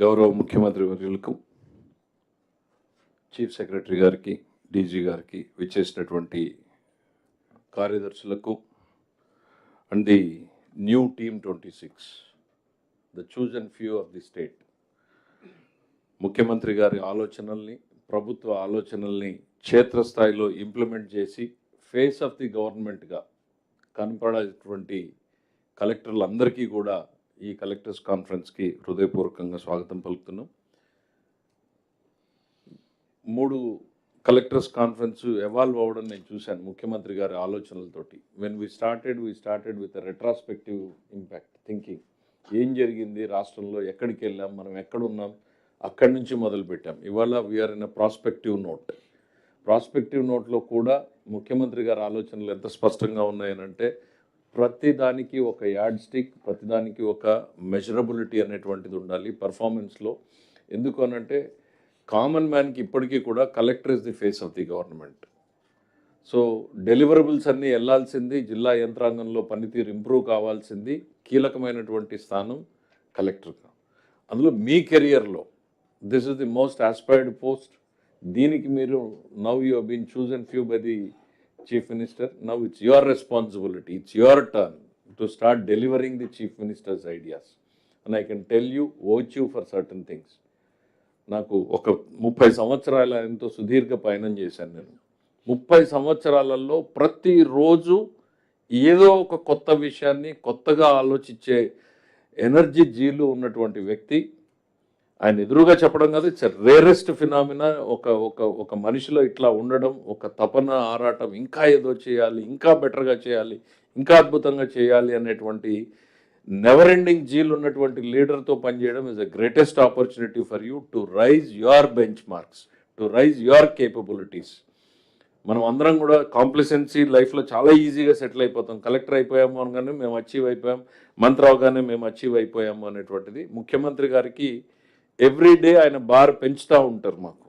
గౌరవ ముఖ్యమంత్రి వర్యులకు చీఫ్ సెక్రటరీ గారికి డీజీ గారికి విచ్చేసినటువంటి కార్యదర్శులకు and the new team twenty six the chosen few of the state ముఖ్యమంత్రి గారి ఆలోచనల్ని ప్రభుత్వ ఆలోచనల్ని క్షేత్రస్థాయిలో ఇంప్లిమెంట్ చేసి ఫేస్ ఆఫ్ ది గవర్నమెంట్గా కనపడేటువంటి కలెక్టర్లందరికీ కూడా ఈ కలెక్టర్స్ కాన్ఫరెన్స్కి హృదయపూర్వకంగా స్వాగతం పలుకుతున్నాం. మూడు కలెక్టర్స్ కాన్ఫరెన్స్ ఎవాల్వ్ అవ్వడం నేను చూశాను ముఖ్యమంత్రి గారి ఆలోచనలతోటి. When we started we started with retrospective impact thinking ఏం జరిగింది? రాష్ట్రంలో ఎక్కడికి వెళ్ళాం? మనం ఎక్కడున్నాం అక్కడి నుంచి మొదలుపెట్టాం ఇవాళ we're in a prospective note prospective నోట్లో కూడా ముఖ్యమంత్రి గారి ఆలోచనలు ఎంత స్పష్టంగా ఉన్నాయనంటే ప్రతిదానికి ఒక యాడ్ స్టిక్ ప్రతిదానికి ఒక మెజరబిలిటీ అనేటువంటిది ఉండాలి పర్ఫార్మెన్స్లో. ఎందుకు అనంటే కామన్ మ్యాన్కి ఇప్పటికీ కూడా collector is the face of the government. So deliverables అన్నీ వెళ్ళాల్సింది జిల్లా యంత్రాంగంలో పనితీరు ఇంప్రూవ్ కావాల్సింది కీలకమైనటువంటి స్థానం కలెక్టర్గా అందులో మీ కెరియర్లో this is the most aspired post. దీనికి మీరు now you been chosen few by the chief minister now it's your responsibility it's your turn to start delivering the chief minister's ideas and I can tell you vouch you for certain things నాకు ఒక ముప్పై సంవత్సరాల ఎంతో సుదీర్ఘ పయనం చేశాను నేను. ముప్పై సంవత్సరాలలో ప్రతిరోజు ఏదో ఒక కొత్త విషయాన్ని కొత్తగా ఆలోచించే ఎనర్జీ జీలు ఉన్నటువంటి వ్యక్తి. ఆయన ఎదురుగా చెప్పడం కాదు ఇట్స్ రేరెస్ట్ ఫినామినా ఒక ఒక ఒక మనిషిలో ఇట్లా ఉండడం ఒక తపన ఆరాటం ఇంకా ఏదో చేయాలి ఇంకా బెటర్గా చేయాలి ఇంకా అద్భుతంగా చేయాలి అనేటువంటి నెవర్ ఎండింగ్ జీల్ ఉన్నటువంటి లీడర్తో పనిచేయడం is the greatest opportunity for you to raise your benchmarks to raise your capabilities మనం అందరం కూడా కాంప్లిసెన్సీ లైఫ్లో చాలా ఈజీగా సెటిల్ అయిపోతాం. కలెక్టర్ అయిపోయాము అనగానే మేము అచీవ్ అయిపోయాం. మంత్రి అవగానే మేము అచీవ్ అయిపోయాము అనేటువంటిది ముఖ్యమంత్రి గారికి ఎవ్రీ డే ఆయన బార్ పెంచుతూ ఉంటారు మాకు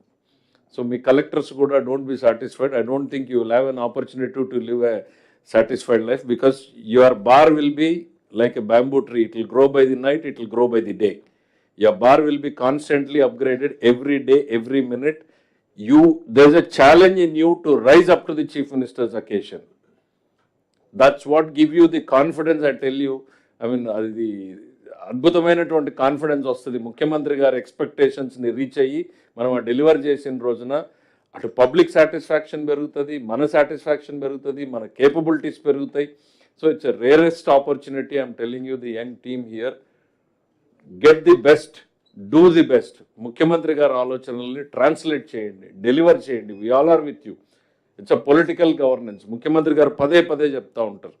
సో మీ కలెక్టర్స్ కూడా don't be satisfied I don't think you will have an opportunity to live a satisfied life because your bar will be like a bamboo tree. It will grow by the night, it will grow by the day. Your bar will be constantly upgraded every day, every minute. You there's a challenge in you to rise up to the chief minister's occasion. That's what give you the confidence, I tell you. I mean, అది అద్భుతమైనటువంటి confidence వస్తుంది. ముఖ్యమంత్రి గారి ఎక్స్పెక్టేషన్స్ని reach అయ్యి మనం deliver చేసిన రోజున అటు పబ్లిక్ సాటిస్ఫాక్షన్ పెరుగుతుంది మన సాటిస్ఫాక్షన్ పెరుగుతుంది మన కేపబిలిటీస్ పెరుగుతాయి. So it's rarest opportunity I'm telling you the young team here get the best do the best ముఖ్యమంత్రి గారి ఆలోచనల్ని ట్రాన్స్లేట్ చేయండి డెలివర్ చేయండి. We all are with you it's a political governance ముఖ్యమంత్రి గారు పదే పదే చెప్తూ ఉంటారు.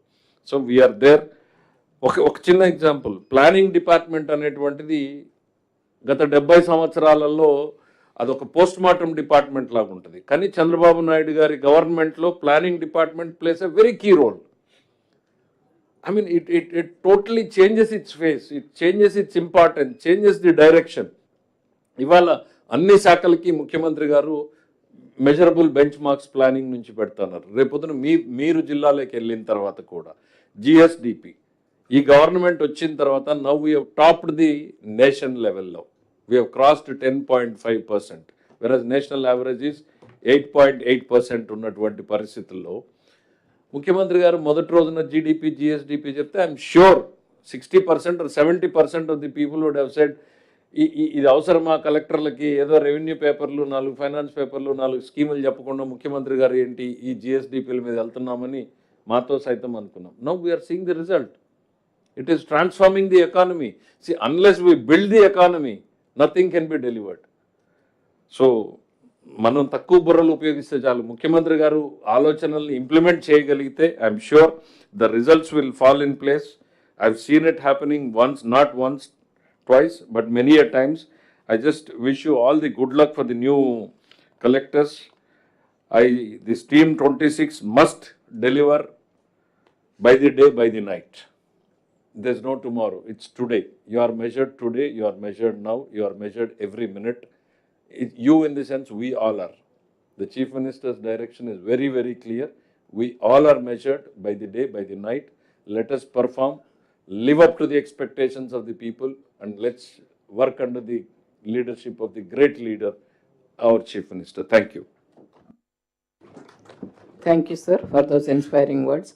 సో వీఆర్ దేర్ ఒక ఒక చిన్న ఎగ్జాంపుల్ ప్లానింగ్ డిపార్ట్మెంట్ అనేటువంటిది గత డెబ్బై సంవత్సరాలలో అదొక పోస్ట్ మార్టం డిపార్ట్మెంట్ లాగా ఉంటుంది కానీ చంద్రబాబు నాయుడు గారి గవర్నమెంట్లో planning department plays a very key role I mean it it it totally changes its face it changes its important changes the direction ఇవాళ అన్ని శాఖలకి ముఖ్యమంత్రి గారు మెజరబుల్ బెంచ్ మార్క్స్ ప్లానింగ్ నుంచి పెడుతున్నారు. రేపొద్దున మీ మీరు జిల్లాలోకి వెళ్ళిన తర్వాత కూడా. జిఎస్డిపి ఈ గవర్నమెంట్ వచ్చిన తర్వాత now we topped the nation లెవెల్లో we crossed ten point five percent versus national average is eight point eight percent ఉన్నటువంటి పరిస్థితుల్లో. ముఖ్యమంత్రి గారు మొదటి రోజున జీడిపి జిఎస్డిపి చెప్తే I'm sure sixty percent seventy percent of the people would have said ఇది అవసరమా కలెక్టర్లకి? ఏదో రెవెన్యూ పేపర్లు నాలుగు ఫైనాన్స్ పేపర్లు నాలుగు స్కీములు చెప్పకుండా ముఖ్యమంత్రి గారు ఏంటి ఈ జిఎస్డిపిల మీద వెళ్తున్నామని మాతో సైతం అనుకున్నాం. Now we're seeing the result it is transforming the economy see unless we build the economy nothing can be delivered so మనం తక్కువ బుర్రలు ఉపయోగిస్తే చాలు. ముఖ్యమంత్రి గారు ఆలోచనల్ని ఇంప్లిమెంట్ చేయగలిగితే I'm sure the results will fall in place I've seen it happening once not once twice but many a times I just wish you all the good luck for the new collectors I this team twenty six must deliver by the day by the night There's no tomorrow. It's today. You are measured today. You are measured now. You are measured every minute. It, you, in the sense, we all are. The Chief Minister's direction is very, very clear. We all are measured by the day, by the night. Let us perform, live up to the expectations of the people, and let's work under the leadership of the great leader, our Chief Minister. Thank you. Thank you, sir, for those inspiring words.